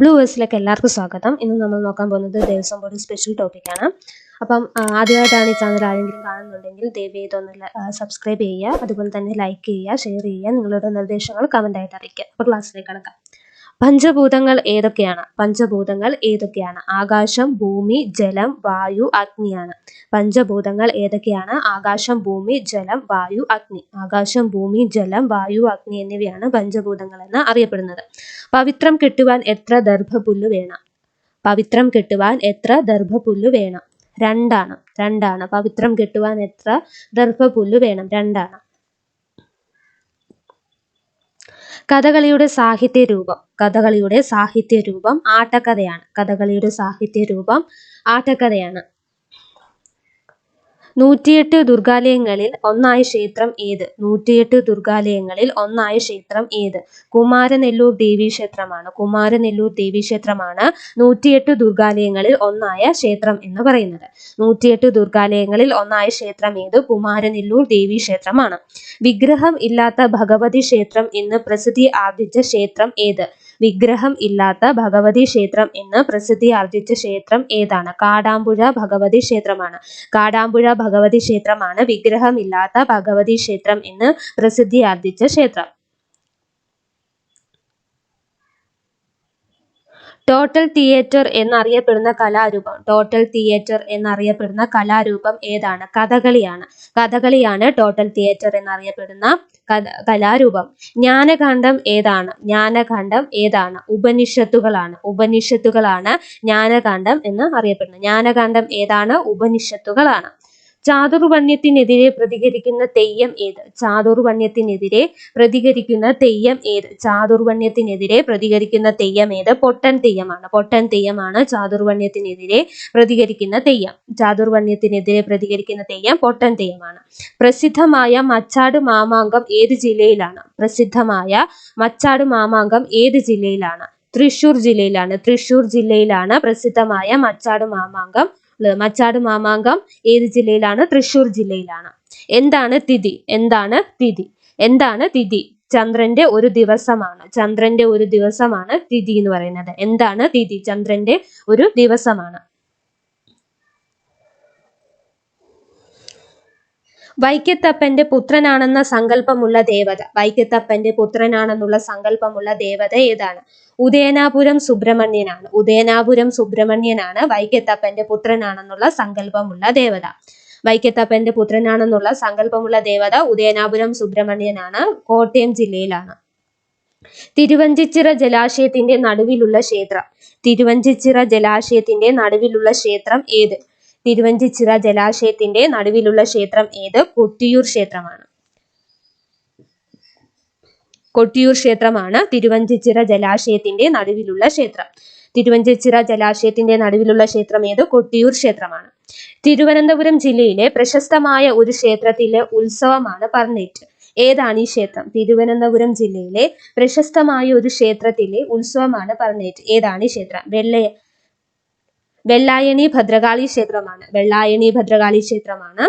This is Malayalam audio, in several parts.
ബ്ലൂ വേഴ്സിലേക്ക് എല്ലാവർക്കും സ്വാഗതം. ഇന്ന് നമ്മൾ നോക്കാൻ പോകുന്നത് ദേവസ്വം ബോർഡ് സ്പെഷ്യൽ ടോപ്പിക്കാണ് അപ്പം ആദ്യമായിട്ടാണ് ഈ ചാനൽ ആരെങ്കിലും കാണുന്നുണ്ടെങ്കിൽ ദയവ് ചെയ്തൊന്ന് സബ്സ്ക്രൈബ് ചെയ്യുക. അതുപോലെ തന്നെ ലൈക്ക് ചെയ്യുക ഷെയർ ചെയ്യുക. നിങ്ങളുടെ നിർദ്ദേശങ്ങൾ കമന്റ് ആയിട്ട് അറിയിക്കുക. അപ്പോൾ ക്ലാസ്സിലേക്ക് കടക്കാം. പഞ്ചഭൂതങ്ങൾ ഏതൊക്കെയാണ്? പഞ്ചഭൂതങ്ങൾ ഏതൊക്കെയാണ്? ആകാശം ഭൂമി ജലം വായു അഗ്നിയാണ് പഞ്ചഭൂതങ്ങൾ ഏതൊക്കെയാണ്? ആകാശം ഭൂമി ജലം വായു അഗ്നി. ആകാശം ഭൂമി ജലം വായു അഗ്നി എന്നിവയാണ് പഞ്ചഭൂതങ്ങൾ എന്ന് അറിയപ്പെടുന്നത്. പവിത്രം കെട്ടുവാൻ എത്ര ദർഭപുല്ല് വേണം? പവിത്രം കെട്ടുവാൻ എത്ര ദർഭപുല്ല് വേണം? രണ്ടാണ്. രണ്ടാണ്. പവിത്രം കെട്ടുവാൻ എത്ര ദർഭപുല്ല് വേണം? രണ്ടാണ്. കഥകളിയുടെ സാഹിത്യ രൂപം കഥകളിയുടെ സാഹിത്യ രൂപം ആട്ടക്കഥയാണ്. കഥകളിയുടെ സാഹിത്യ രൂപം ആട്ടക്കഥയാണ്. നൂറ്റിയെട്ട് ദുർഗാലയങ്ങളിൽ ഒന്നായ ക്ഷേത്രം ഏത്? നൂറ്റിയെട്ട് ദുർഗാലയങ്ങളിൽ ഒന്നായ ക്ഷേത്രം ഏത്? കുമാരനെല്ലൂർ ദേവീ ക്ഷേത്രമാണ്. കുമാരനെല്ലൂർ ദേവീ ക്ഷേത്രമാണ് നൂറ്റിയെട്ട് ദുർഗാലയങ്ങളിൽ ഒന്നായ ക്ഷേത്രം എന്ന് പറയുന്നത്. നൂറ്റിയെട്ട് ദുർഗാലയങ്ങളിൽ ഒന്നായ ക്ഷേത്രം ഏത്? കുമാരനെല്ലൂർ ദേവീ ക്ഷേത്രമാണ്. വിഗ്രഹം ഇല്ലാത്ത ഭഗവതി ക്ഷേത്രം എന്ന് പ്രസിദ്ധി ആർജിച്ച ക്ഷേത്രം ഏത്? വിഗ്രഹം ഇല്ലാത്ത ഭഗവതി ക്ഷേത്രം എന്ന് പ്രസിദ്ധി ആർജിച്ച ക്ഷേത്രം ഏതാണ്? കാടാമ്പുഴ ഭഗവതി ക്ഷേത്രമാണ്. കാടാമ്പുഴ ഭഗവതി ക്ഷേത്രമാണ് വിഗ്രഹം ഇല്ലാത്ത ഭഗവതി ക്ഷേത്രം എന്ന് പ്രസിദ്ധി ആർജിച്ച ക്ഷേത്രം. ടോട്ടൽ തിയേറ്റർ എന്നറിയപ്പെടുന്ന കലാരൂപം. ടോട്ടൽ തിയേറ്റർ എന്നറിയപ്പെടുന്ന കലാരൂപം ഏതാണ്? കഥകളിയാണ്. കഥകളിയാണ് ടോട്ടൽ തിയേറ്റർ എന്നറിയപ്പെടുന്ന കലാരൂപം. ജ്ഞാനകാന്ഡം ഏതാണ്? ജ്ഞാനകാന്ഡം ഏതാണ്? ഉപനിഷത്തുകളാണ്. ഉപനിഷത്തുകളാണ് ജ്ഞാനകാന്ഡം എന്ന് അറിയപ്പെടുന്നത്. ജ്ഞാനകാന്ഡം ഏതാണ്? ഉപനിഷത്തുകളാണ്. ചാതുർവർണ്യത്തിനെതിരെ പ്രതികരിക്കുന്ന തെയ്യം ഏത്? ചാതുർവണ്യത്തിനെതിരെ പ്രതികരിക്കുന്ന തെയ്യം ഏത്? ചാതുർവണ്യത്തിനെതിരെ പ്രതികരിക്കുന്ന തെയ്യം ഏത്? പൊട്ടൻ തെയ്യമാണ്. പൊട്ടൻ തെയ്യമാണ് ചാതുർവണ്യത്തിനെതിരെ പ്രതികരിക്കുന്ന തെയ്യം. ചാതുർവണ്യത്തിനെതിരെ പ്രതികരിക്കുന്ന തെയ്യം പൊട്ടൻ തെയ്യമാണ്. പ്രസിദ്ധമായ മച്ചാട് മാമാങ്കം ഏത് ജില്ലയിലാണ്? പ്രസിദ്ധമായ മച്ചാട് മാമാങ്കം ഏത് ജില്ലയിലാണ്? തൃശൂർ ജില്ലയിലാണ്. തൃശൂർ ജില്ലയിലാണ് പ്രസിദ്ധമായ മച്ചാട് മാമാങ്കം ഉള്ളത് മച്ചാട് മാമാങ്കം ഏത് ജില്ലയിലാണ്? തൃശ്ശൂർ ജില്ലയിലാണ്. എന്താണ് തിഥി? എന്താണ് തിഥി? എന്താണ് തിഥി? ചന്ദ്രന്റെ ഒരു ദിവസമാണ്. ചന്ദ്രന്റെ ഒരു ദിവസമാണ് തിഥി എന്ന് പറയുന്നത്. എന്താണ് തിഥി? ചന്ദ്രന്റെ ഒരു ദിവസമാണ്. വൈക്കത്തപ്പന്റെ പുത്രനാണെന്ന സങ്കല്പമുള്ള ദേവത. വൈക്കത്തപ്പന്റെ പുത്രനാണെന്നുള്ള സങ്കല്പമുള്ള ദേവത ഏതാണ്? ഉദയനാപുരം സുബ്രഹ്മണ്യനാണ്. ഉദയനാപുരം സുബ്രഹ്മണ്യനാണ് വൈക്കത്തപ്പന്റെ പുത്രനാണെന്നുള്ള സങ്കല്പമുള്ള ദേവത. വൈക്കത്തപ്പന്റെ പുത്രനാണെന്നുള്ള സങ്കല്പമുള്ള ദേവത ഉദയനാപുരം സുബ്രഹ്മണ്യനാണ്. കോട്ടയം ജില്ലയിലാണ്. തിരുവഞ്ചിച്ചിറ ജലാശയത്തിന്റെ നടുവിലുള്ള ക്ഷേത്രം. തിരുവഞ്ചിച്ചിറ ജലാശയത്തിന്റെ നടുവിലുള്ള ക്ഷേത്രം ഏത്? തിരുവഞ്ചിച്ചിറ ജലാശയത്തിന്റെ നടുവിലുള്ള ക്ഷേത്രം ഏത്? കൊട്ടിയൂർ ക്ഷേത്രമാണ്. കൊട്ടിയൂർ ക്ഷേത്രമാണ് തിരുവഞ്ചിച്ചിറ ജലാശയത്തിന്റെ നടുവിലുള്ള ക്ഷേത്രം. തിരുവഞ്ചിച്ചിറ ജലാശയത്തിന്റെ നടുവിലുള്ള ക്ഷേത്രം ഏത്? കൊട്ടിയൂർ ക്ഷേത്രമാണ്. തിരുവനന്തപുരം ജില്ലയിലെ പ്രശസ്തമായ ഒരു ക്ഷേത്രത്തിലെ ഉത്സവമാണ് പറഞ്ഞേറ്റ് ഏതാണ് ഈ ക്ഷേത്രം? തിരുവനന്തപുരം ജില്ലയിലെ പ്രശസ്തമായ ഒരു ക്ഷേത്രത്തിലെ ഉത്സവമാണ് പറഞ്ഞേറ്റ് ഏതാണ് ഈ ക്ഷേത്രം? വെള്ള വെള്ളായണി ഭദ്രകാളി ക്ഷേത്രമാണ്. വെള്ളായണി ഭദ്രകാളി ക്ഷേത്രമാണ്.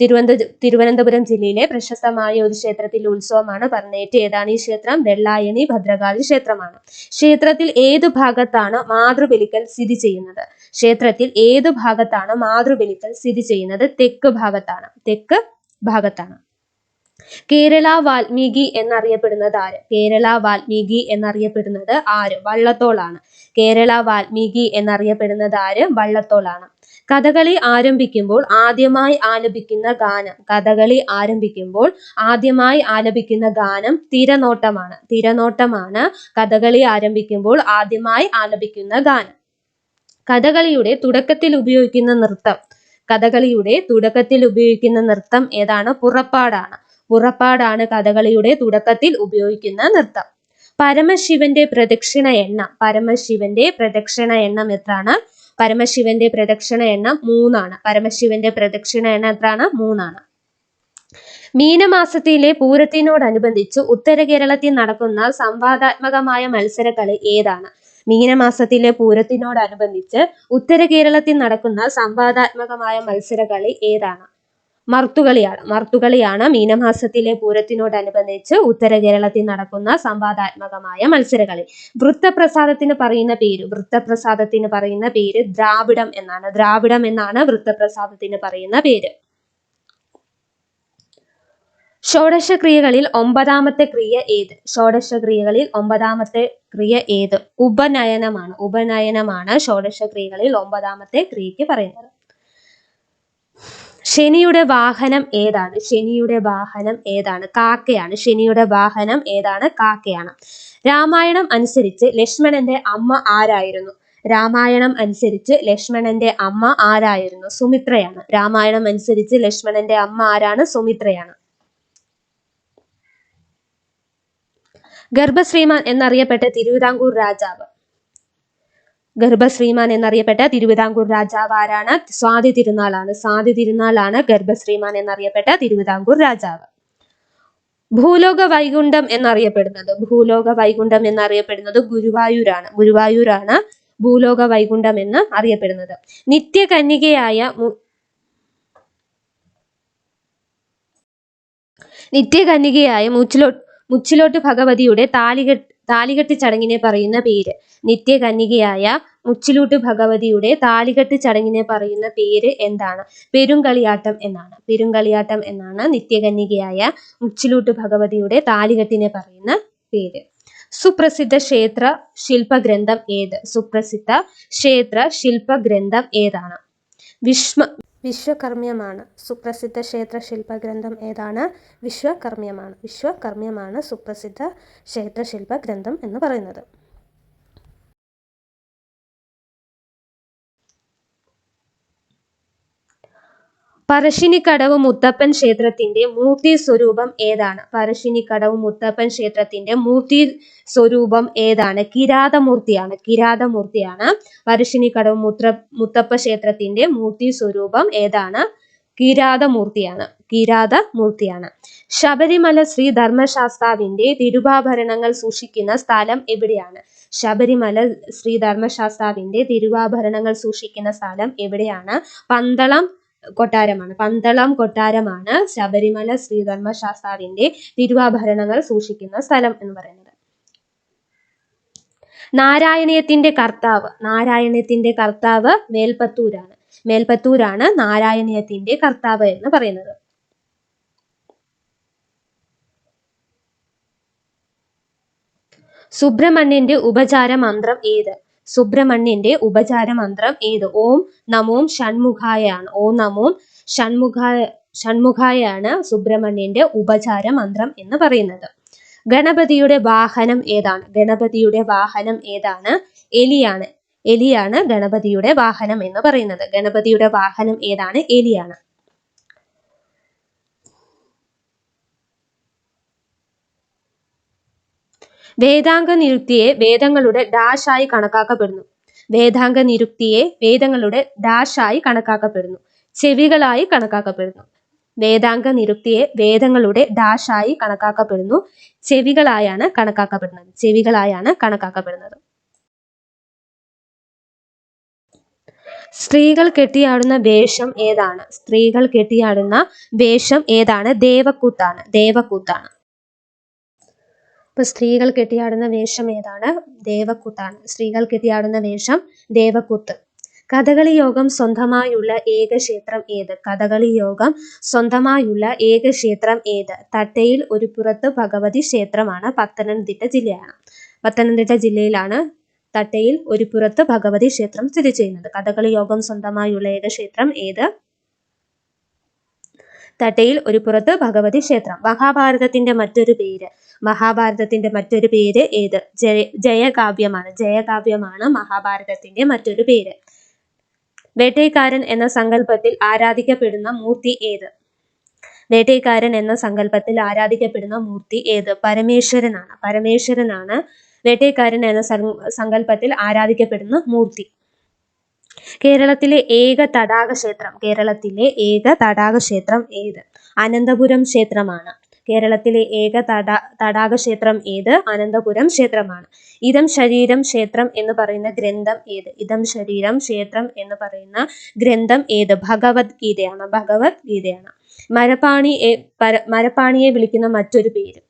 തിരുവനന്ത തിരുവനന്തപുരം ജില്ലയിലെ പ്രശസ്തമായ ഒരു ക്ഷേത്രത്തിലെ ഉത്സവമാണ് പറഞ്ഞേറ്റ് ഏതാണ് ഈ ക്ഷേത്രം? വെള്ളായണി ഭദ്രകാളി ക്ഷേത്രമാണ്. ക്ഷേത്രത്തിൽ ഏത് ഭാഗത്താണ് മാതൃബലിക്കൽ സ്ഥിതി ചെയ്യുന്നത്? ക്ഷേത്രത്തിൽ ഏത് ഭാഗത്താണ് മാതൃബലിക്കൽ സ്ഥിതി ചെയ്യുന്നത്? തെക്ക് ഭാഗത്താണ്. തെക്ക് ഭാഗത്താണ്. കേരള വാൽമീകി എന്നറിയപ്പെടുന്നത് ആര്? കേരള വാൽമീകി എന്നറിയപ്പെടുന്നത് ആര്? വള്ളത്തോളാണ്. കേരള വാൽമീകി എന്നറിയപ്പെടുന്നത് ആര്? വള്ളത്തോളാണ്. കഥകളി ആരംഭിക്കുമ്പോൾ ആദ്യമായി ആലപിക്കുന്ന ഗാനം. കഥകളി ആരംഭിക്കുമ്പോൾ ആദ്യമായി ആലപിക്കുന്ന ഗാനം തിരനോട്ടമാണ്. തിരനോട്ടമാണ് കഥകളി ആരംഭിക്കുമ്പോൾ ആദ്യമായി ആലപിക്കുന്ന ഗാനം. കഥകളിയുടെ തുടക്കത്തിൽ ഉപയോഗിക്കുന്ന നൃത്തം. കഥകളിയുടെ തുടക്കത്തിൽ ഉപയോഗിക്കുന്ന നൃത്തം ഏതാണ്? പുറപ്പാടാണ്. പുറപ്പാടാണ് കഥകളിയുടെ തുടക്കത്തിൽ ഉപയോഗിക്കുന്ന നൃത്തം. പരമശിവന്റെ പ്രദക്ഷിണ എണ്ണം പരമശിവന്റെ പ്രദക്ഷിണ എണ്ണം എത്രയാണ് പരമശിവന്റെ പ്രദക്ഷിണ എണ്ണം മൂന്നാണ്. പരമശിവന്റെ പ്രദക്ഷിണ എണ്ണം എത്രയാണ് മൂന്നാണ്. മീനമാസത്തിലെ പൂരത്തിനോടനുബന്ധിച്ച് ഉത്തര കേരളത്തിൽ നടക്കുന്ന സംവാദാത്മകമായ മത്സരകളി ഏതാണ്? മീനമാസത്തിലെ പൂരത്തിനോടനുബന്ധിച്ച് ഉത്തര കേരളത്തിൽ നടക്കുന്ന സംവാദാത്മകമായ മത്സരകളി ഏതാണ്? മർത്തുകളിയാണ് മർത്തുകളിയാണ് മീനമാസത്തിലെ പൂരത്തിനോടനുബന്ധിച്ച് ഉത്തര കേരളത്തിൽ നടക്കുന്ന സംവാദാത്മകമായ മത്സരകളി. വൃത്തപ്രസാദത്തിന് പറയുന്ന പേര് വൃത്തപ്രസാദത്തിന് പറയുന്ന പേര് ദ്രാവിഡം എന്നാണ്. ദ്രാവിഡം എന്നാണ് വൃത്തപ്രസാദത്തിന് പറയുന്ന പേര്. ഷോഡശക്രിയകളിൽ ഒമ്പതാമത്തെ ക്രിയ ഏത്? ഷോഡശക്രിയകളിൽ ഒമ്പതാമത്തെ ക്രിയ ഏത്? ഉപനയനമാണ്. ഉപനയനമാണ് ഷോഡശ ക്രിയകളിൽ ഒമ്പതാമത്തെ ക്രിയക്ക് പറയുന്നത്. ശനിയുടെ വാഹനം ഏതാണ്? ശനിയുടെ വാഹനം ഏതാണ്? കാക്കയാണ്. ശനിയുടെ വാഹനം ഏതാണ്? കാക്കയാണ്. രാമായണം അനുസരിച്ച് ലക്ഷ്മണന്റെ അമ്മ ആരായിരുന്നു? രാമായണം അനുസരിച്ച് ലക്ഷ്മണന്റെ അമ്മ ആരായിരുന്നു? സുമിത്രയാണ്. രാമായണം അനുസരിച്ച് ലക്ഷ്മണന്റെ അമ്മ ആരാണ്? സുമിത്രയാണ്. ഗർഭശ്രീമാൻ എന്നറിയപ്പെട്ട തിരുവിതാംകൂർ രാജാവ്. ഗർഭശ്രീമാൻ എന്നറിയപ്പെട്ട തിരുവിതാംകൂർ രാജാവ് ആരാണ് സ്വാതി തിരുനാളാണ്. സ്വാതി തിരുനാളാണ് ഗർഭശ്രീമാൻ എന്നറിയപ്പെട്ട തിരുവിതാംകൂർ രാജാവ്. ഭൂലോക വൈകുണ്ഠം എന്നറിയപ്പെടുന്നത്. ഭൂലോക വൈകുണ്ഠം എന്നറിയപ്പെടുന്നത് ഗുരുവായൂരാണ്. ഗുരുവായൂരാണ് ഭൂലോക വൈകുണ്ഠം എന്ന് അറിയപ്പെടുന്നത്. നിത്യകന്യകയായ നിത്യകന്യകയായ മുച്ചിലോ മുച്ചിലോട്ട് ഭഗവതിയുടെ താലികെട്ട് താലികെട്ട് ചടങ്ങിനെ പറയുന്ന പേര്. നിത്യകന്യകയായ മുച്ചിലൂട്ട് ഭഗവതിയുടെ താലികെട്ട് ചടങ്ങിനെ പറയുന്ന പേര് എന്താണ്? പെരുങ്കളിയാട്ടം എന്നാണ്. പെരുങ്കളിയാട്ടം എന്നാണ് നിത്യകന്യകയായ മുച്ചിലൂട്ട് ഭഗവതിയുടെ താലികെട്ടിനെ പറയുന്ന പേര്. സുപ്രസിദ്ധ ക്ഷേത്ര ശില്പഗ്രന്ഥം ഏത്? സുപ്രസിദ്ധ ക്ഷേത്ര ശില്പഗ്രന്ഥം ഏതാണ്? വിശ്വ വിശ്വകർമ്മ്യമാണ്. സുപ്രസിദ്ധ ക്ഷേത്ര ശില്പഗ്രന്ഥം ഏതാണ്? വിശ്വകർമ്മ്യമാണ്. വിശ്വകർമ്മ്യമാണ് സുപ്രസിദ്ധ ക്ഷേത്ര ശില്പഗ്രന്ഥം എന്ന് പറയുന്നത്. പറശ്ശിനിക്കടവ് മുത്തപ്പൻ ക്ഷേത്രത്തിന്റെ മൂർത്തി സ്വരൂപം ഏതാണ്? പറശ്ശിനിക്കടവ് മുത്തപ്പൻ ക്ഷേത്രത്തിന്റെ മൂർത്തി സ്വരൂപം ഏതാണ്? കിരാതമൂർത്തിയാണ്. കിരാതമൂർത്തിയാണ് പറശ്ശിനിക്കടവ് മുത്ര മുത്തപ്പ ക്ഷേത്രത്തിന്റെ മൂർത്തി സ്വരൂപം ഏതാണ്? കിരാതമൂർത്തിയാണ്. കിരാതമൂർത്തിയാണ്. ശബരിമല ശ്രീ ധർമ്മശാസ്താവിന്റെ തിരുവാഭരണങ്ങൾ സൂക്ഷിക്കുന്ന സ്ഥലം എവിടെയാണ്? ശബരിമല ശ്രീ ധർമ്മശാസ്താവിന്റെ തിരുവാഭരണങ്ങൾ സൂക്ഷിക്കുന്ന സ്ഥലം എവിടെയാണ്? പന്തളം കൊട്ടാരമാണ്. പന്തളം കൊട്ടാരമാണ് ശബരിമല ശ്രീധർമ്മശാസ്താവിന്റെ തിരുവാഭരണങ്ങൾ സൂക്ഷിക്കുന്ന സ്ഥലം എന്ന് പറയുന്നത്. നാരായണീയത്തിന്റെ കർത്താവ് നാരായണീയത്തിന്റെ കർത്താവ് മേൽപ്പത്തൂരാണ്. മേൽപ്പത്തൂരാണ് നാരായണീയത്തിന്റെ കർത്താവ് എന്ന് പറയുന്നത്. സുബ്രഹ്മണ്യന്റെ ഉപചാര മന്ത്രം ഏത്? സുബ്രഹ്മണ്യന്റെ ഉപചാര മന്ത്രം ഏത്? ഓം നമോം ഷൺമുഖായാണ്. ഓം നമോം ഷൺമുഖായ ഷൺമുഖായാണ് സുബ്രഹ്മണ്യന്റെ ഉപചാര മന്ത്രം എന്ന് പറയുന്നത്. ഗണപതിയുടെ വാഹനം ഏതാണ്? ഗണപതിയുടെ വാഹനം ഏതാണ്? എലിയാണ്. എലിയാണ് ഗണപതിയുടെ വാഹനം എന്ന് പറയുന്നത്. ഗണപതിയുടെ വാഹനം ഏതാണ്? എലിയാണ്. വേദാംഗ നിരുക്തിയെ വേദങ്ങളുടെ ഡാഷായി കണക്കാക്കപ്പെടുന്നു. വേദാംഗ നിരുക്തിയെ വേദങ്ങളുടെ ഡാഷായി കണക്കാക്കപ്പെടുന്നു. ചെവികളായി കണക്കാക്കപ്പെടുന്നു. വേദാംഗ നിരുക്തിയെ വേദങ്ങളുടെ ഡാഷായി കണക്കാക്കപ്പെടുന്നു. ചെവികളായാണ് കണക്കാക്കപ്പെടുന്നത്. ചെവികളായാണ് കണക്കാക്കപ്പെടുന്നത്. സ്ത്രീകൾ കെട്ടിയാടുന്ന വേഷം ഏതാണ്? സ്ത്രീകൾ കെട്ടിയാടുന്ന വേഷം ഏതാണ്? ദേവക്കൂത്താണ്. ദേവക്കൂത്താണ്. ഇപ്പൊ സ്ത്രീകൾ കെട്ടിയാടുന്ന വേഷം ഏതാണ്? ദേവക്കുത്താണ്. സ്ത്രീകൾ കെട്ടിയാടുന്ന വേഷം ദേവക്കുത്ത്. കഥകളി യോഗം സ്വന്തമായുള്ള ഏക ക്ഷേത്രം ഏത്? കഥകളി യോഗം സ്വന്തമായുള്ള ഏക ക്ഷേത്രം ഏത്? തട്ടയിൽ ഒരു പുറത്ത് ഭഗവതി ക്ഷേത്രമാണ് പത്തനംതിട്ട ജില്ലയാണ്. പത്തനംതിട്ട ജില്ലയിലാണ് തട്ടയിൽ ഒരു പുറത്ത് ഭഗവതി ക്ഷേത്രം സ്ഥിതി ചെയ്യുന്നത്. കഥകളി യോഗം സ്വന്തമായുള്ള ഏക ക്ഷേത്രം ഏത്? തട്ടയിൽ ഒരു പുറത്ത് ഭഗവതി ക്ഷേത്രം. മഹാഭാരതത്തിന്റെ മറ്റൊരു പേര്. മഹാഭാരതത്തിന്റെ മറ്റൊരു പേര് ഏത്? ജയ ജയകാവ്യമാണ്. ജയകാവ്യമാണ് മഹാഭാരതത്തിന്റെ മറ്റൊരു പേര്. വേട്ടേക്കാരൻ എന്ന സങ്കല്പത്തിൽ ആരാധിക്കപ്പെടുന്ന മൂർത്തി ഏത്? വേട്ടേക്കാരൻ എന്ന സങ്കല്പത്തിൽ ആരാധിക്കപ്പെടുന്ന മൂർത്തി ഏത്? പരമേശ്വരനാണ്. പരമേശ്വരനാണ് വേട്ടേക്കാരൻ എന്ന സങ്ക- സങ്കല്പത്തിൽ ആരാധിക്കപ്പെടുന്ന മൂർത്തി. കേരളത്തിലെ ഏക തടാക ക്ഷേത്രം. കേരളത്തിലെ ഏക തടാക ക്ഷേത്രം ഏത്? അനന്തപുരം ക്ഷേത്രമാണ്. കേരളത്തിലെ ഏക തടാ തടാക ക്ഷേത്രം ഏത്? അനന്തപുരം ക്ഷേത്രമാണ്. ഇതം ശരീരം ക്ഷേത്രം എന്ന് പറയുന്ന ഗ്രന്ഥം ഏത്? ഇതം ശരീരം ക്ഷേത്രം എന്ന് പറയുന്ന ഗ്രന്ഥം ഏത്? ഭഗവത്ഗീതയാണ്. ഭഗവത്ഗീതയാണ്. മരപ്പാണി മരപ്പാണിയെ വിളിക്കുന്ന മറ്റൊരു പേര്.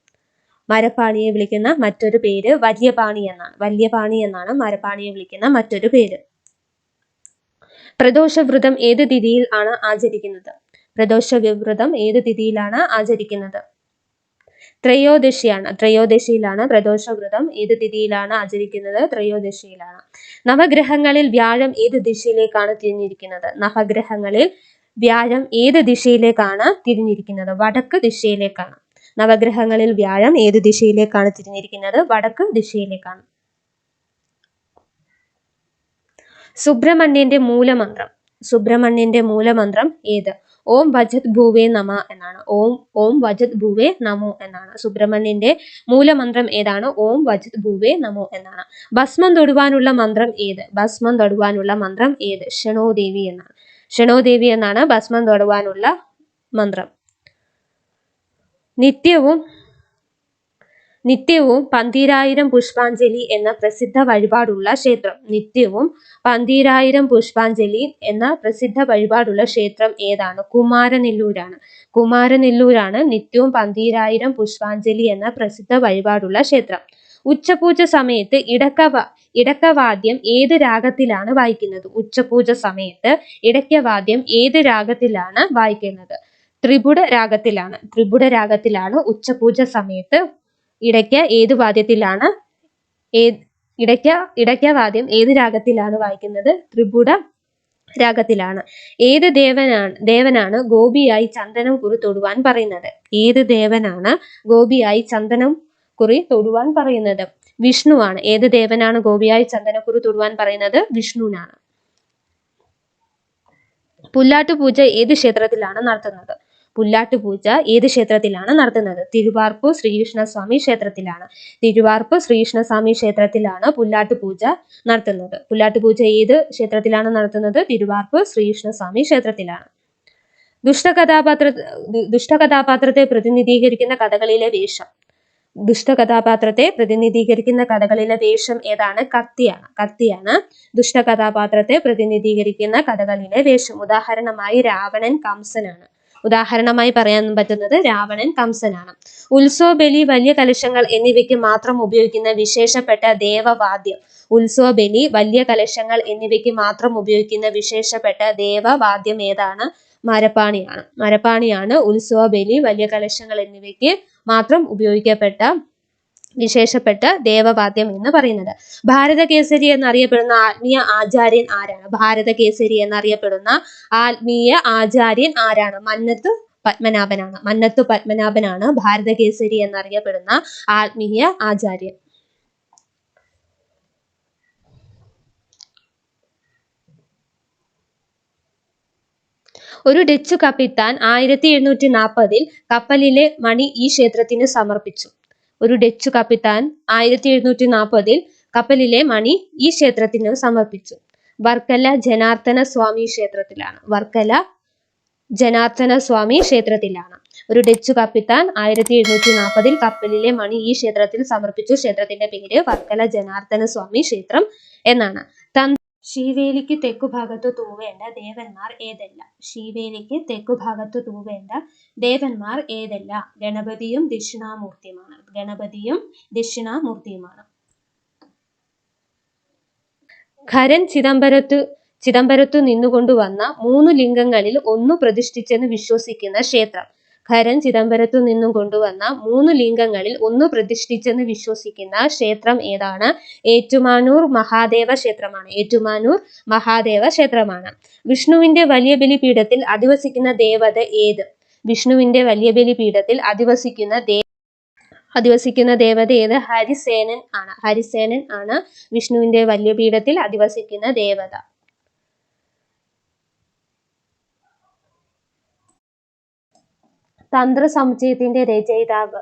മരപ്പാണിയെ വിളിക്കുന്ന മറ്റൊരു പേര് വല്യപാണി എന്നാണ്. വല്യപാണി എന്നാണ് മരപ്പാണിയെ വിളിക്കുന്ന മറ്റൊരു പേര്. പ്രദോഷവ്രതം ഏത് തിഥിയിൽ ആണ് ആചരിക്കുന്നത്? പ്രദോഷവ്രതം ഏത് തിഥിയിലാണ് ആചരിക്കുന്നത്? ത്രയോദശിയാണ്. ത്രയോദശിയിലാണ് പ്രദോഷവ്രതം ഏത് തിഥിയിലാണ് ആചരിക്കുന്നത്? ത്രയോദശിയിലാണ്. നവഗ്രഹങ്ങളിൽ വ്യാഴം ഏത് ദിശയിലേക്കാണ് തിരിഞ്ഞിരിക്കുന്നത്? നവഗ്രഹങ്ങളിൽ വ്യാഴം ഏത് ദിശയിലേക്കാണ് തിരിഞ്ഞിരിക്കുന്നത്? വടക്ക് ദിശയിലേക്കാണ്. നവഗ്രഹങ്ങളിൽ വ്യാഴം ഏത് ദിശയിലേക്കാണ് തിരിഞ്ഞിരിക്കുന്നത്? വടക്ക് ദിശയിലേക്കാണ്. സുബ്രഹ്മണ്യന്റെ മൂലമന്ത്രം. സുബ്രഹ്മണ്യന്റെ മൂലമന്ത്രം ഏത്? ഓം വജത് ഭൂവേ നമ എന്നാണ്. ഓം ഓം വജത് ഭൂവേ നമോ എന്നാണ്. സുബ്രഹ്മണ്യന്റെ മൂലമന്ത്രം ഏതാണ്? ഓം വജത് ഭൂവേ നമോ എന്നാണ്. ഭസ്മം തൊടുവാനുള്ള മന്ത്രം ഏത്? ഭസ്മം തൊടുവാനുള്ള മന്ത്രം ഏത്? ക്ഷണോദേവി എന്നാണ്. ക്ഷണോദേവി എന്നാണ് ഭസ്മം തൊടുവാനുള്ള മന്ത്രം. നിത്യവും നിത്യവും പന്തീരായിരം പുഷ്പാഞ്ജലി എന്ന പ്രസിദ്ധ വഴിപാടുള്ള ക്ഷേത്രം. നിത്യവും പന്തീരായിരം പുഷ്പാഞ്ജലി എന്ന പ്രസിദ്ധ വഴിപാടുള്ള ക്ഷേത്രം ഏതാണ്? കുമാരനെല്ലൂരാണ്. കുമാരനെല്ലൂരാണ് നിത്യവും പന്തീരായിരം പുഷ്പാഞ്ജലി എന്ന പ്രസിദ്ധ വഴിപാടുള്ള ക്ഷേത്രം. ഉച്ചപൂജ സമയത്ത് ഇടക്കവ ഇടക്കവാദ്യം ഏത് രാഗത്തിലാണ് വായിക്കുന്നത്? ഉച്ചപൂജ സമയത്ത് ഇടയ്ക്കവാദ്യം ഏത് രാഗത്തിലാണ് വായിക്കുന്നത്? ത്രിപുട രാഗത്തിലാണ്. ത്രിപുട രാഗത്തിലാണ് ഉച്ചപൂജ സമയത്ത് ഇടയ്ക്ക് ഏത് വാദ്യത്തിലാണ് ഏ ഇടയ്ക്ക വാദ്യം ഏത് രാഗത്തിലാണ് വായിക്കുന്നത്? ത്രിപുട രാഗത്തിലാണ്. ഏത് ദേവനാണ് ദേവനാണ് ഗോപിയായി ചന്ദനം കുറി തൊടുവാൻ പറയുന്നത്? ഏത് ദേവനാണ് ഗോപിയായി ചന്ദനം കുറി തൊടുവാൻ പറയുന്നത്? വിഷ്ണുവാണ്. ഏത് ദേവനാണ് ഗോപിയായി ചന്ദനക്കുറി തൊടുവാൻ പറയുന്നത്? വിഷ്ണുവിനാണ് പുല്ലാട്ടുപൂജ ഏത് ക്ഷേത്രത്തിലാണ് നടത്തുന്നത്? പുല്ലാട്ടുപൂജ ഏത് ക്ഷേത്രത്തിലാണ് നടത്തുന്നത്? തിരുവാർപ്പൂർ ശ്രീകൃഷ്ണസ്വാമി ക്ഷേത്രത്തിലാണ്. തിരുവാർപ്പ് ശ്രീകൃഷ്ണസ്വാമി ക്ഷേത്രത്തിലാണ് പുല്ലാട്ടുപൂജ നടത്തുന്നത്. പുല്ലാട്ടുപൂജ ഏത് ക്ഷേത്രത്തിലാണ് നടത്തുന്നത്? തിരുവാർപ്പ് ശ്രീകൃഷ്ണസ്വാമി ക്ഷേത്രത്തിലാണ്. ദുഷ്ടകഥാപാത്ര ദുഷ്ടകഥാപാത്രത്തെ പ്രതിനിധീകരിക്കുന്ന കഥകളിലെ വേഷം. ദുഷ്ടകഥാപാത്രത്തെ പ്രതിനിധീകരിക്കുന്ന കഥകളിലെ വേഷം ഏതാണ്? കത്തിയാണ് കത്തിയാണ് ദുഷ്ടകഥാപാത്രത്തെ പ്രതിനിധീകരിക്കുന്ന കഥകളിലെ വേഷം. ഉദാഹരണമായി രാവണൻ കംസനാണ്. ഉദാഹരണമായി പറയാൻ പറ്റുന്നത് രാവണൻ കംസനാണ്. ഉത്സവ ബലി വലിയ കലശങ്ങൾ എന്നിവയ്ക്ക് മാത്രം ഉപയോഗിക്കുന്ന വിശേഷപ്പെട്ട ദേവവാദ്യം. ഉത്സവ ബലി വലിയ കലശങ്ങൾ എന്നിവയ്ക്ക് മാത്രം ഉപയോഗിക്കുന്ന വിശേഷപ്പെട്ട ദേവവാദ്യം ഏതാണ്? മരപ്പാണിയാണ്. മരപ്പാണിയാണ് ഉത്സവ ബലി വലിയ കലശങ്ങൾ എന്നിവയ്ക്ക് മാത്രം ഉപയോഗിക്കപ്പെട്ട വിശേഷപ്പെട്ട ദേവവാദ്യം എന്ന് പറയുന്നത്. ഭാരത കേസരി എന്നറിയപ്പെടുന്ന ആത്മീയ ആചാര്യൻ ആരാണ്? ഭാരത കേസരി എന്നറിയപ്പെടുന്ന ആത്മീയ ആചാര്യൻ ആരാണ്? മന്നത്ത് പത്മനാഭനാണ്. മന്നത്ത് പത്മനാഭനാണ് ഭാരത കേസരി എന്നറിയപ്പെടുന്ന ആത്മീയ ആചാര്യൻ. ഒരു ഡച്ച് കപ്പിത്താൻ ആയിരത്തി എഴുന്നൂറ്റി നാൽപ്പതിൽ കപ്പലിലെ മണി ഈ ക്ഷേത്രത്തിന് സമർപ്പിച്ചു. ഒരു ഡച്ച് കപ്പിത്താൻ ആയിരത്തി എഴുന്നൂറ്റി നാൽപ്പതിൽ കപ്പലിലെ മണി ഈ ക്ഷേത്രത്തിന് സമർപ്പിച്ചു. വർക്കല ജനാർദ്ദന സ്വാമി ക്ഷേത്രത്തിലാണ്. വർക്കല ജനാർദ്ദന സ്വാമി ക്ഷേത്രത്തിലാണ്. ഒരു ഡച്ച് കപ്പിത്താൻ ആയിരത്തി എഴുന്നൂറ്റി നാൽപ്പതിൽ കപ്പലിലെ മണി ഈ ക്ഷേത്രത്തിൽ സമർപ്പിച്ചു. ക്ഷേത്രത്തിന്റെ പേര് വർക്കല ജനാർദ്ദന സ്വാമി ക്ഷേത്രം എന്നാണ്. ശീവേലിക്ക് തെക്കുഭാഗത്ത് തൂവേണ്ട ദേവന്മാർ ഏതെല്ലാം? ശീവേലിക്ക് തെക്കുഭാഗത്ത് തൂവേണ്ട ദേവന്മാർ ഏതെല്ലാം? ഗണപതിയും ദക്ഷിണാമൂർത്തിയുമാണ്. ഗണപതിയും ദക്ഷിണാമൂർത്തിയുമാണ്. ഖരൻ ചിദംബരത്തു ചിദംബരത്തു നിന്നുകൊണ്ടുവന്ന മൂന്ന് ലിംഗങ്ങളിൽ ഒന്ന് പ്രതിഷ്ഠിച്ചെന്ന് വിശ്വസിക്കുന്ന ക്ഷേത്രം. ഖരൻ ചിദംബരത്തു നിന്നും കൊണ്ടുവന്ന മൂന്ന് ലിംഗങ്ങളിൽ ഒന്ന് പ്രതിഷ്ഠിച്ചെന്ന് വിശ്വസിക്കുന്ന ക്ഷേത്രം ഏതാണ്? ഏറ്റുമാനൂർ മഹാദേവ ക്ഷേത്രമാണ്. ഏറ്റുമാനൂർ മഹാദേവ ക്ഷേത്രമാണ്. വിഷ്ണുവിന്റെ വലിയ ബലിപീഠത്തിൽ അധിവസിക്കുന്ന ദേവത ഏത്? വിഷ്ണുവിന്റെ വലിയ ബലിപീഠത്തിൽ അധിവസിക്കുന്ന ദേ അധിവസിക്കുന്ന ദേവത ഏത്? ഹരിസേനൻ ആണ്. ഹരിസേനൻ ആണ് വിഷ്ണുവിന്റെ വലിയ പീഠത്തിൽ അധിവസിക്കുന്ന ദേവത. തന്ത്രസമുച്ചയത്തിന്റെ രചയിതാവ്.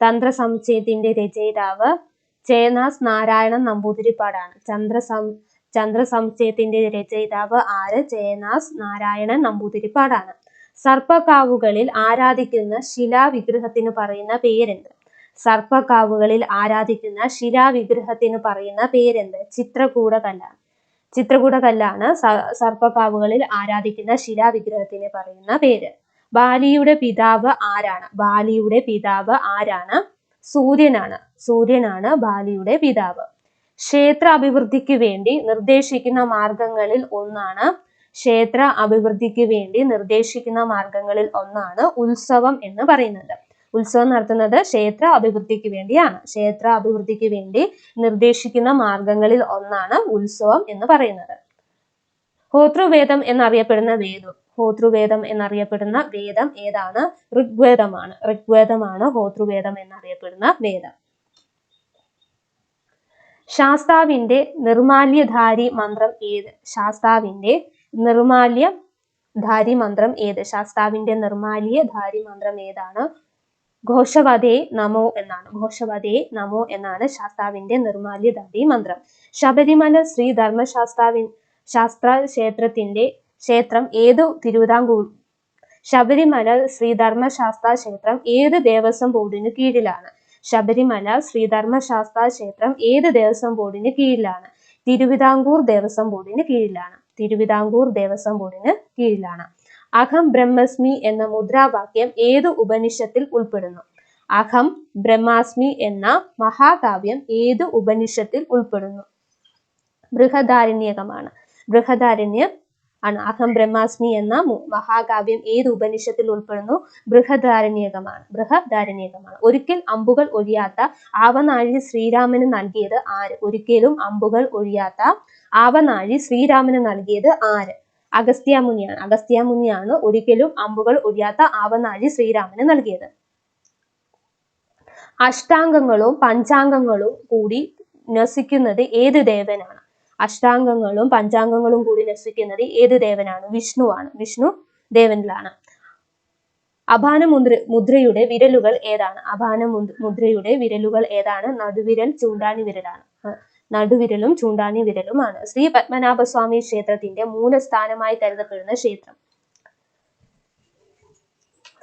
തന്ത്രസമുച്ചയത്തിന്റെ രചയിതാവ് ചേനാസ് നാരായണൻ നമ്പൂതിരിപ്പാടാണ്. ചന്ദ്രസം ചന്ദ്രസമുച്ചയത്തിന്റെ രചയിതാവ് ആര്? ചേനാസ് നാരായണൻ നമ്പൂതിരിപ്പാടാണ്. സർപ്പക്കാവുകളിൽ ആരാധിക്കുന്ന ശിലാവിഗ്രഹത്തിന് പറയുന്ന പേരെന്ത്? സർപ്പക്കാവുകളിൽ ആരാധിക്കുന്ന ശിലാവിഗ്രഹത്തിന് പറയുന്ന പേരെന്ത്? ചിത്രകൂടകല്ലാണ്. ചിത്രകൂടകല്ലാണ് കല്ലാണ് സർപ്പക്കാവുകളിൽ ആരാധിക്കുന്ന ശിലാവിഗ്രഹത്തിന് പറയുന്ന പേര്. ബാലിയുടെ പിതാവ് ആരാണ്? ബാലിയുടെ പിതാവ് ആരാണ്? സൂര്യനാണ്. സൂര്യനാണ് ബാലിയുടെ പിതാവ്. ക്ഷേത്ര അഭിവൃദ്ധിക്ക് വേണ്ടി നിർദ്ദേശിക്കുന്ന മാർഗങ്ങളിൽ ഒന്നാണ് ക്ഷേത്ര അഭിവൃദ്ധിക്ക് വേണ്ടി നിർദ്ദേശിക്കുന്ന മാർഗങ്ങളിൽ ഒന്നാണ് ഉത്സവം എന്ന് പറയുന്നത്. ഉത്സവം നടത്തുന്നത് ക്ഷേത്ര അഭിവൃദ്ധിക്ക് വേണ്ടിയാണ്. ക്ഷേത്ര അഭിവൃദ്ധിക്ക് വേണ്ടി നിർദ്ദേശിക്കുന്ന മാർഗങ്ങളിൽ ഒന്നാണ് ഉത്സവം എന്ന് പറയുന്നത്. ഹോത്രുവേദം എന്നറിയപ്പെടുന്ന വേദം. ഹോതൃവേദം എന്നറിയപ്പെടുന്ന വേദം ഏതാണ്? ഋഗ്വേദമാണ്. ഋഗ്വേദമാണ് ഹോതൃവേദം എന്നറിയപ്പെടുന്ന വേദം. ശാസ്താവിന്റെ നിർമാല്യധാരി മന്ത്രം ഏത്? ശാസ്താവിന്റെ നിർമാല്യ ധാരി മന്ത്രം ഏത്? ശാസ്താവിന്റെ നിർമാല്യധാരി മന്ത്രം ഏതാണ്? ഘോഷവതേ നമോ എന്നാണ്. ഘോഷവതേ നമോ എന്നാണ് ശാസ്താവിന്റെ നിർമാല്യധാരി മന്ത്രം. ശബരിമല ശ്രീ ധർമ്മശാസ്താവിൻ ശാസ്ത്ര ക്ഷേത്രത്തിന്റെ ക്ഷേത്രം ഏത് തിരുവിതാംകൂർ ശബരിമല ശ്രീധർമ്മശാസ്ത്ര ക്ഷേത്രം ഏത് ദേവസ്വം ബോർഡിന് കീഴിലാണ്? ശബരിമല ശ്രീധർമ്മശാസ്ത്ര ക്ഷേത്രം ഏത് ദേവസ്വം ബോർഡിന് കീഴിലാണ്? തിരുവിതാംകൂർ ദേവസ്വം ബോർഡിന് കീഴിലാണ്. തിരുവിതാംകൂർ ദേവസ്വം ബോർഡിന് കീഴിലാണ്. അഹം ബ്രഹ്മസ്മി എന്ന മുദ്രാവാക്യം ഏത് ഉപനിഷത്തിൽ ഉൾപ്പെടുന്നു? അഹം ബ്രഹ്മാസ്മി എന്ന മഹാകാവ്യം ഏത് ഉപനിഷത്തിൽ ഉൾപ്പെടുന്നു? ബൃഹദാരണ്യകമാണ്. ബൃഹദാരണ്യം ആണ്. അഹം ബ്രഹ്മാസ്മി എന്ന മഹാകാവ്യം ഏത് ഉപനിഷത്തിൽ ഉൾപ്പെടുന്നു? ബൃഹദാരണ്യകമാണ് ബൃഹദാരണ്യകമാണ് ഒരിക്കൽ അമ്പുകൾ ഒഴിയാത്ത ആവനാഴി ശ്രീരാമന് നൽകിയത് ആര്? ഒരിക്കലും അമ്പുകൾ ഒഴിയാത്ത ആവനാഴി ശ്രീരാമന് നൽകിയത് ആര്? അഗസ്ത്യ മുനിയാണ് അഗസ്ത്യ മുനിയാണ് ഒരിക്കലും അമ്പുകൾ ഒഴിയാത്ത ആവനാഴി ശ്രീരാമന് നൽകിയത്. അഷ്ടാംഗങ്ങളും പഞ്ചാംഗങ്ങളും കൂടി നസിക്കുന്നത് ഏത് ദേവനാണ്? അഷ്ടാംഗങ്ങളും പഞ്ചാംഗങ്ങളും കൂടി നശിക്കുന്നത് ഏത് ദേവനാണ്? വിഷ്ണുവാണ്. വിഷ്ണു ദേവനിലാണ്. അപാന മുദ്ര മുദ്രയുടെ വിരലുകൾ ഏതാണ്? അപാന മുദ്രയുടെ വിരലുകൾ ഏതാണ്? നടുവിരൽ ചൂണ്ടാണി വിരലാണ് നടുവിരലും ചൂണ്ടാണി വിരലുമാണ് ശ്രീ പത്മനാഭസ്വാമി ക്ഷേത്രത്തിന്റെ മൂലസ്ഥാനമായി കരുതപ്പെടുന്ന ക്ഷേത്രം.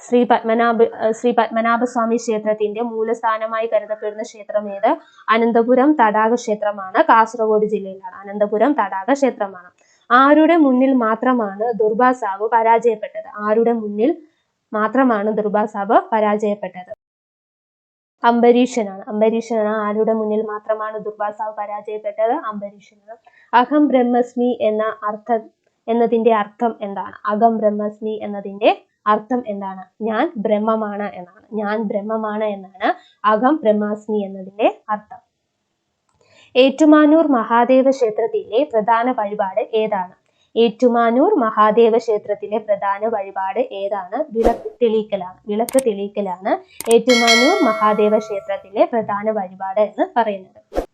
ശ്രീ പത്മനാഭ ശ്രീ പത്മനാഭസ്വാമി ക്ഷേത്രത്തിന്റെ മൂലസ്ഥാനമായി കരുതപ്പെടുന്ന ക്ഷേത്രം ഏത്? അനന്തപുരം തടാക ക്ഷേത്രമാണ്. കാസർഗോഡ് ജില്ലയിലാണ്. അനന്തപുരം തടാക ക്ഷേത്രമാണ്. ആരുടെ മുന്നിൽ മാത്രമാണ് ദുർബാസാവ് പരാജയപ്പെട്ടത്? ആരുടെ മുന്നിൽ മാത്രമാണ് ദുർബാസാവ് പരാജയപ്പെട്ടത്? അംബരീഷനാണ്. അംബരീഷനാണ് ആരുടെ മുന്നിൽ മാത്രമാണ് ദുർബാസാവ് പരാജയപ്പെട്ടത്? അംബരീഷനാണ്. അഹം ബ്രഹ്മസ്മി എന്ന അർത്ഥ എന്നതിന്റെ അർത്ഥം എന്താണ്? അകം ബ്രഹ്മസ്മി എന്നതിന്റെ അർത്ഥം എന്താണ്? ഞാൻ ബ്രഹ്മമാണ് എന്നാണ്. ഞാൻ ബ്രഹ്മമാണ് എന്നാണ് അകം ബ്രഹ്മാസ്മി എന്നതിന്റെ അർത്ഥം. ഏറ്റുമാനൂർ മഹാദേവ ക്ഷേത്രത്തിലെ പ്രധാന വഴിപാട് ഏതാണ്? ഏറ്റുമാനൂർ മഹാദേവ ക്ഷേത്രത്തിലെ പ്രധാന വഴിപാട് ഏതാണ്? വിളക്ക് തെളിയിക്കലാണ്. വിളക്ക് തെളിയിക്കലാണ് ഏറ്റുമാനൂർ മഹാദേവ ക്ഷേത്രത്തിലെ പ്രധാന വഴിപാട് എന്ന് പറയുന്നത്.